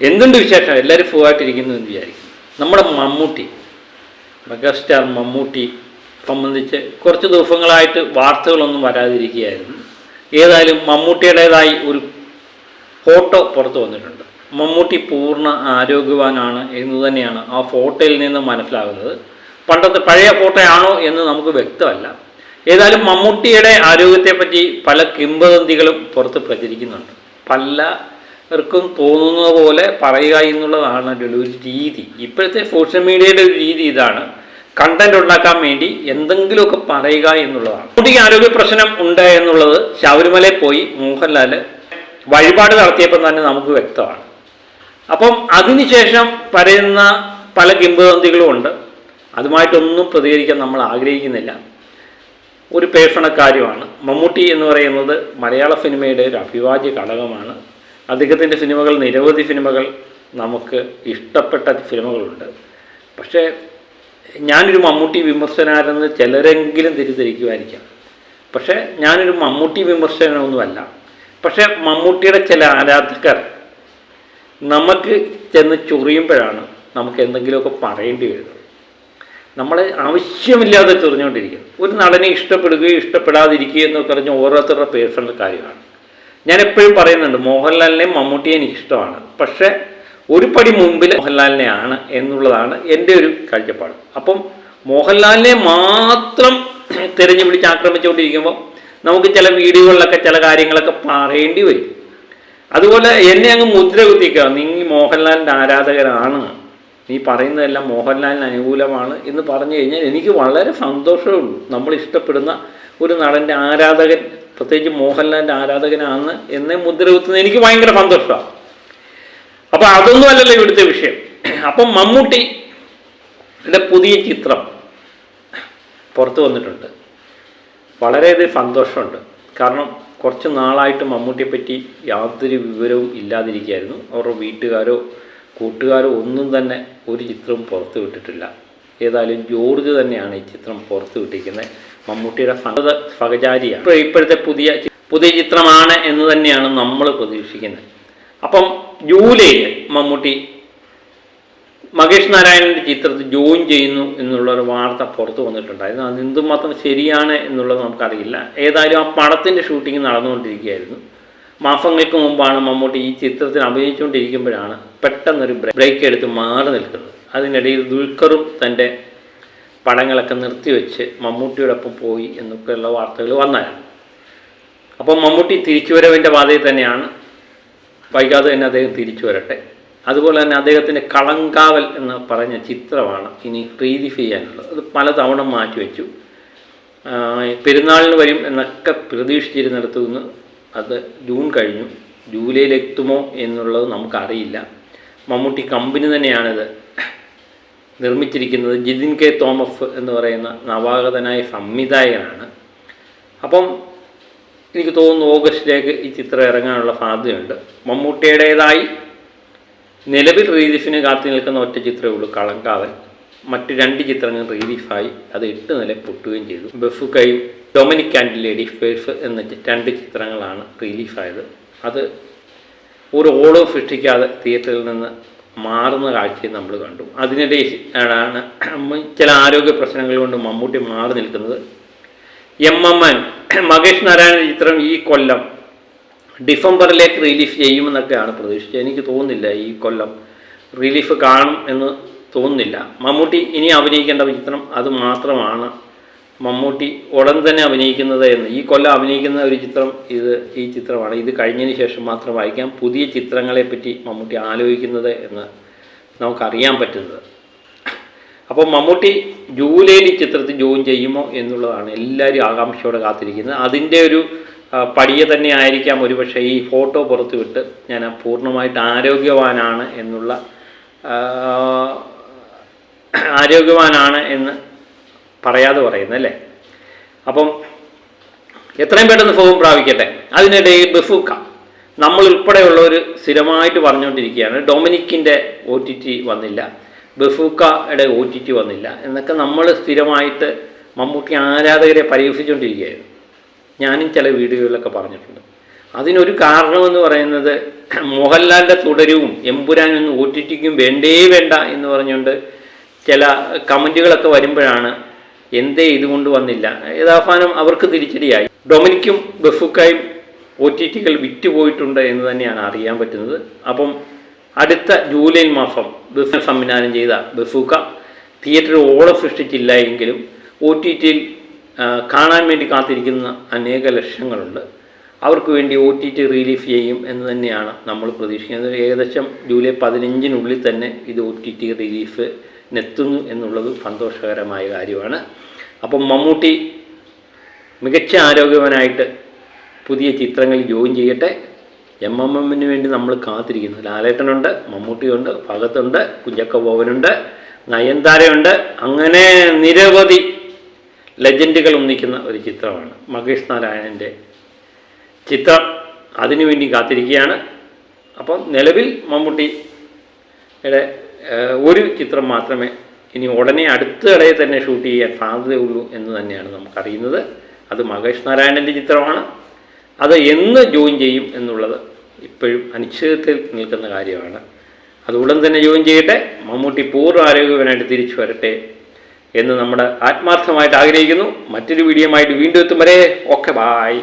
എന്തുണ്ട് വിശേഷം? എല്ലാവരും ഫുവായിട്ടിരിക്കുന്നു എന്ന് വിചാരിക്കും നമ്മുടെ മമ്മൂട്ടി മെഗാസ്റ്റാർ മമ്മൂട്ടി സംബന്ധിച്ച് കുറച്ച് ദിവസങ്ങളായിട്ട് വാർത്തകളൊന്നും വരാതിരിക്കുകയായിരുന്നു. ഏതായാലും മമ്മൂട്ടിയുടേതായി ഒരു ഫോട്ടോ പുറത്തു വന്നിട്ടുണ്ട്. മമ്മൂട്ടി പൂർണ ആരോഗ്യവാനാണ് എന്ന് തന്നെയാണ് ആ ഫോട്ടോയിൽ നിന്ന് മനസ്സിലാകുന്നത്. പണ്ടത്തെ പഴയ ഫോട്ടോയാണോ എന്ന് നമുക്ക് വ്യക്തമല്ല. ഏതായാലും മമ്മൂട്ടിയുടെ ആരോഗ്യത്തെപ്പറ്റി പല കിംവദന്തികളും പുറത്ത് പ്രചരിക്കുന്നുണ്ട്. പലർക്കും തോന്നുന്ന പോലെ പറയുക എന്നുള്ളതാണ് അതിന്റെ ഒരു രീതി. ഇപ്പോഴത്തെ സോഷ്യൽ മീഡിയയുടെ ഒരു രീതി ഇതാണ്. കണ്ടന്റ് ഉണ്ടാക്കാൻ വേണ്ടി എന്തെങ്കിലുമൊക്കെ പറയുക എന്നുള്ളതാണ്. കുട്ടിക്ക് ആരോഗ്യ പ്രശ്നം ഉണ്ട് എന്നുള്ളത് ശബരിമലയിൽ പോയി മോഹൻലാൽ വഴിപാട് നടത്തിയപ്പോൾ തന്നെ നമുക്ക് വ്യക്തമാണ്. അപ്പം അതിനുശേഷം പറയുന്ന പല കിംബന്തികളും ഉണ്ട്. അതുമായിട്ടൊന്നും പ്രതികരിക്കാൻ നമ്മൾ ആഗ്രഹിക്കുന്നില്ല. ഒരു പേഷണക്കാര്യമാണ് മമ്മൂട്ടി എന്ന് പറയുന്നത് മലയാള സിനിമയുടെ ഒരു അഭിവാജ്യ ഘടകമാണ്. അദ്ദേഹത്തിന്റെ സിനിമകൾ നിരവധി സിനിമകൾ നമുക്ക് ഇഷ്ടപ്പെട്ട സിനിമകളുണ്ട്. പക്ഷേ ഞാനൊരു മമ്മൂട്ടി വിമർശനാരെന്ന് ചിലരെങ്കിലും തിരിച്ചിരിക്കുമായിരിക്കാം പക്ഷേ ഞാനൊരു മമ്മൂട്ടി വിമർശനമൊന്നുമല്ല പക്ഷേ മമ്മൂട്ടിയുടെ ചില ആരാധകർ നമുക്ക് ചെന്ന് ചൊറിയുമ്പോഴാണ് നമുക്ക് എന്തെങ്കിലുമൊക്കെ പറയേണ്ടി വരുന്നത്. നമ്മൾ ആവശ്യമില്ലാതെ ചൊറിഞ്ഞുകൊണ്ടിരിക്കുന്നു. ഒരു നടനെ ഇഷ്ടപ്പെടുകയോ ഇഷ്ടപ്പെടാതിരിക്കുകയോ എന്നൊക്കെ പറഞ്ഞ ഓരോരുത്തരുടെ പേഴ്സണൽ കാര്യമാണ്. ഞാൻ എപ്പോഴും പറയുന്നുണ്ട് മോഹൻലാലിനെയും മമ്മൂട്ടിയെ എനിക്ക് ഇഷ്ടമാണ് പക്ഷേ ഒരു പടി മുമ്പിൽ മോഹൻലാലിനെ ആണ് എന്നുള്ളതാണ് എന്റെ ഒരു കാഴ്ചപ്പാട്. അപ്പം മോഹൻലാലിനെ മാത്രം തിരഞ്ഞു പിടിച്ച് ആക്രമിച്ചുകൊണ്ടിരിക്കുമ്പോൾ നമുക്ക് ചില വീഡിയോകളിലൊക്കെ ചില കാര്യങ്ങളൊക്കെ പറയേണ്ടി വരും. അതുപോലെ എന്നെ അങ്ങ് മുദ്ര കുത്തിക്കുക നീ മോഹൻലാലിന്റെ ആരാധകരാണ്. നീ പറയുന്നതെല്ലാം മോഹൻലാലിന് അനുകൂലമാണ് എന്ന് പറഞ്ഞു കഴിഞ്ഞാൽ എനിക്ക് വളരെ സന്തോഷമുള്ളൂ നമ്മൾ ഇഷ്ടപ്പെടുന്ന ഒരു നടന്റെ ആരാധകൻ പ്രത്യേകിച്ച് മോഹൻലാലിന്റെ ആരാധകനാണ് എന്നെ മുദ്ര കുത്തുന്നത് എനിക്ക് ഭയങ്കര സന്തോഷമാണ്. അപ്പോൾ അതൊന്നും അല്ലല്ലോ ഇവിടുത്തെ വിഷയം. അപ്പം മമ്മൂട്ടി പുതിയ ചിത്രം പുറത്തു വന്നിട്ടുണ്ട്. വളരെയധികം സന്തോഷമുണ്ട്. കാരണം കുറച്ച് നാളായിട്ട് മമ്മൂട്ടിയെ പറ്റി യാതൊരു വിവരവും ഇല്ലാതിരിക്കുകയായിരുന്നു. അവരുടെ വീട്ടുകാരോ കൂട്ടുകാരോ ഒന്നും തന്നെ ഒരു ചിത്രവും പുറത്തു വിട്ടിട്ടില്ല. ഏതായാലും ജോർജ് തന്നെയാണ് ഈ ചിത്രം പുറത്തു വിട്ടിരിക്കുന്നത്. മമ്മൂട്ടിയുടെ സന്തത ഇപ്പോൾ ഇപ്പോഴത്തെ പുതിയ പുതിയ ചിത്രമാണ് എന്ന് തന്നെയാണ് നമ്മൾ പ്രതീക്ഷിക്കുന്നത്. അപ്പം ജൂലൈയിൽ മമ്മൂട്ടി മകേഷ് നാരായണന്റെ ചിത്രത്തിൽ ജോയിൻ ചെയ്യുന്നു എന്നുള്ളൊരു വാർത്ത പുറത്തു വന്നിട്ടുണ്ടായിരുന്നു. അത് എന്തുമാത്രം ശരിയാണ് എന്നുള്ളത് നമുക്കറിയില്ല. ഏതായാലും ആ പടത്തിന്റെ ഷൂട്ടിംഗ് നടന്നുകൊണ്ടിരിക്കുകയായിരുന്നു. മാസങ്ങൾക്ക് മുമ്പാണ് മമ്മൂട്ടി ഈ ചിത്രത്തിന് അഭിനയിച്ചുകൊണ്ടിരിക്കുമ്പോഴാണ് പെട്ടെന്നൊരു ബ്രേക്ക് എടുത്ത് മാറി നിൽക്കുന്നത്. അതിനിടയിൽ ദുൽഖറും തന്റെ പടങ്ങളൊക്കെ നിർത്തിവെച്ച് മമ്മൂട്ടിയോടൊപ്പം പോയി എന്നൊക്കെയുള്ള വാർത്തകൾ വന്നായിരുന്നു അപ്പം മമ്മൂട്ടി തിരിച്ചുവരവിന്റെ പാതയിൽ തന്നെയാണ്. വൈകാതെ തന്നെ അദ്ദേഹം തിരിച്ചു വരട്ടെ അതുപോലെ തന്നെ അദ്ദേഹത്തിന്റെ കളങ്കാവൽ എന്ന് പറഞ്ഞ ചിത്രമാണ് ഇനി റീലീഫ് ചെയ്യാനുള്ളത്. അത് പലതവണ മാറ്റിവെച്ചു. പെരുന്നാളിന് വരും എന്നൊക്കെ പ്രതീക്ഷിച്ചിരുന്നിടത്തു നിന്ന് അത് ജൂൺ കഴിഞ്ഞു. ജൂലൈയിലെത്തുമോ എന്നുള്ളത് നമുക്കറിയില്ല. മമ്മൂട്ടി കമ്പനി തന്നെയാണിത്. നിർമ്മിച്ചിരിക്കുന്നത് ജിതിൻ കെ തോമസ് എന്ന് പറയുന്ന നവാഗതനായ സംവിധായകനാണ്. അപ്പം എനിക്ക് തോന്നുന്നു ഓഗസ്റ്റിലേക്ക് ഈ ചിത്രം ഇറങ്ങാനുള്ള സാധ്യതയുണ്ട്. മമ്മൂട്ടിയുടേതായി നിലവിൽ റിലീഫിന് കാത്തു നിൽക്കുന്ന ഒറ്റ ചിത്രമേ ഉള്ളൂ കളങ്കാവൻ മറ്റ് രണ്ട് ചിത്രങ്ങൾ റിലീഫായി അത് എട്ട് നില പൊട്ടുകയും ചെയ്തു. ബഫുക്കയും ഡൊമിനിക് ആൻഡ് ലേഡി ഫേഴ്സ് എന്ന രണ്ട് ചിത്രങ്ങളാണ് റിലീഫായത് അത് ഒരു ഓളോ സൃഷ്ടിക്കാതെ തിയേറ്ററിൽ നിന്ന് മാറുന്ന കാഴ്ചയും നമ്മൾ കണ്ടു. അതിനിടെ ആണ് ചില ആരോഗ്യ പ്രശ്നങ്ങൾ കൊണ്ട് മമ്മൂട്ടി മാറി നിൽക്കുന്നത്. M M N Mahesh Narayana ചിത്രം ഈ കൊല്ലം ഡിസംബറിലേക്ക് റിലീഫ് ചെയ്യുമെന്നൊക്കെയാണ് പ്രതീക്ഷിച്ചത്. എനിക്ക് തോന്നുന്നില്ല ഈ കൊല്ലം റിലീഫ് കാണും എന്ന് തോന്നുന്നില്ല. മമ്മൂട്ടി ഇനി അഭിനയിക്കേണ്ട ചിത്രം അത് മാത്രമാണ്. മമ്മൂട്ടി ഉടൻ തന്നെ അഭിനയിക്കുന്നത് എന്ന്. ഈ കൊല്ലം അഭിനയിക്കുന്ന ഒരു ചിത്രം ഇത് ഈ ചിത്രമാണ്. ഇത് കഴിഞ്ഞതിന് ശേഷം മാത്രം വായിക്കാം. പുതിയ ചിത്രങ്ങളെ പറ്റി മമ്മൂട്ടി ആലോചിക്കുന്നത് എന്ന് നമുക്കറിയാൻ പറ്റുന്നത്. അപ്പോൾ മമ്മൂട്ടി ജൂലൈയിൽ ഈ ചിത്രത്തിൽ ജോയിൻ ചെയ്യുമോ എന്നുള്ളതാണ് എല്ലാവരും ആകാംക്ഷയോടെ കാത്തിരിക്കുന്നത്. അതിന്റെ ഒരു പടിയെ തന്നെ ആയിരിക്കാം ഒരുപക്ഷെ ഈ ഫോട്ടോ പുറത്തു വിട്ട് ഞാൻ പൂർണമായിട്ട് ആരോഗ്യവാനാണ് എന്നുള്ള ആരോഗ്യവാനാണ് എന്ന് പറയാതെ പറയുന്നത് അല്ലേ? അപ്പം എത്രയും പെട്ടെന്ന് ഫോം പ്രാപിക്കട്ടെ. അതിനിടയിൽ ബഫൂക്ക. നമ്മൾ ഉൾപ്പെടെയുള്ളവർ സ്ഥിരമായിട്ട് പറഞ്ഞുകൊണ്ടിരിക്കുകയാണ്. ഡൊമിനിക്കിന്റെ ഒ ടി ടി വന്നില്ല. ബഫൂക്കയുടെ ഒ ടി ടി വന്നില്ല. എന്നൊക്കെ നമ്മൾ സ്ഥിരമായിട്ട് മമ്മൂട്ടി ആരാധകരെ പരീക്ഷിച്ചുകൊണ്ടിരിക്കുകയായിരുന്നു. ഞാനും ചില വീഡിയോകളിലൊക്കെ പറഞ്ഞിട്ടുണ്ട്. അതിനൊരു കാരണമെന്ന് പറയുന്നത് മോഹൻലാലിന്റെ തുടരവും എമ്പുരാനൊന്നും ഒ ടി ടിക്കും വേണ്ടേ വേണ്ട എന്ന് പറഞ്ഞുകൊണ്ട് ചില കമന്റുകളൊക്കെ വരുമ്പോഴാണ് എന്തേ ഇതുകൊണ്ട് വന്നില്ല. യഥാഫാനം അവർക്ക് തിരിച്ചടിയായി. ഡൊമിനിക്കും ബഫുക്കായും ഒ ടി ടികൾ വിറ്റുപോയിട്ടുണ്ട് എന്ന് തന്നെയാണ് അറിയാൻ പറ്റുന്നത്. അപ്പം അടുത്ത ജൂലൈ മാസം ബഫ് സംവിധാനം ചെയ്ത ബഫൂക്ക തിയേറ്ററിൽ ഓളം സൃഷ്ടിച്ചില്ല എങ്കിലും ഒ ടി ടിയിൽ കാണാൻ വേണ്ടി കാത്തിരിക്കുന്ന അനേക ലക്ഷങ്ങളുണ്ട്. അവർക്ക് വേണ്ടി ഒ ടി ടി റിലീഫ് ചെയ്യും എന്ന് തന്നെയാണ് നമ്മൾ പ്രതീക്ഷിക്കുന്നത്. ഏകദേശം ജൂലൈ പതിനഞ്ചിനുള്ളിൽ തന്നെ ഇത് ഒ ടി ടി റിലീഫിനെത്തുന്നു എന്നുള്ളത് സന്തോഷകരമായ കാര്യമാണ്. അപ്പം മമ്മൂട്ടി മികച്ച ആരോഗ്യവാനായിട്ട് പുതിയ ചിത്രങ്ങളിൽ ജോയിൻ ചെയ്യട്ടെ. എം എം എമ്മിന് വേണ്ടി നമ്മൾ കാത്തിരിക്കുന്നു. ലാലേട്ടനുണ്ട് മമ്മൂട്ടിയുണ്ട് ഭഗത്തുണ്ട് കുഞ്ചക്ക ബോവനുണ്ട് നയൻതാരയുണ്ട്. അങ്ങനെ നിരവധി ലെജൻഡുകൾ ഒന്നിക്കുന്ന ഒരു ചിത്രമാണ് മഹേഷ് നാരായണന്റെ ചിത്രം. അതിനുവേണ്ടി കാത്തിരിക്കുകയാണ്. അപ്പം നിലവിൽ മമ്മൂട്ടിയുടെ ഒരു ചിത്രം മാത്രമേ ഇനി ഉടനെ അടുത്ത കടയിൽ തന്നെ ഷൂട്ട് ചെയ്യാൻ സാധ്യതയുള്ളൂ എന്ന് തന്നെയാണ് നമുക്കറിയുന്നത്. അത് മഹേഷ് നാരായണന്റെ ചിത്രമാണ്. അത് എന്ന് ജോയിൻ ചെയ്യും എന്നുള്ളത് ഇപ്പോഴും അനിശ്ചിതത്തിൽ നിൽക്കുന്ന കാര്യമാണ്. അത് ഉടൻ തന്നെ ജോയിൻ ചെയ്യട്ടെ. മമ്മൂട്ടി പൂർണ ആരോഗ്യവാനായിട്ട് തിരിച്ചു വരട്ടെ എന്ന് നമ്മുടെ ആത്മാർത്ഥമായിട്ട് ആഗ്രഹിക്കുന്നു. മറ്റൊരു വീഡിയോ ആയിട്ട് വീണ്ടും എത്തും. വരെ. Okay bye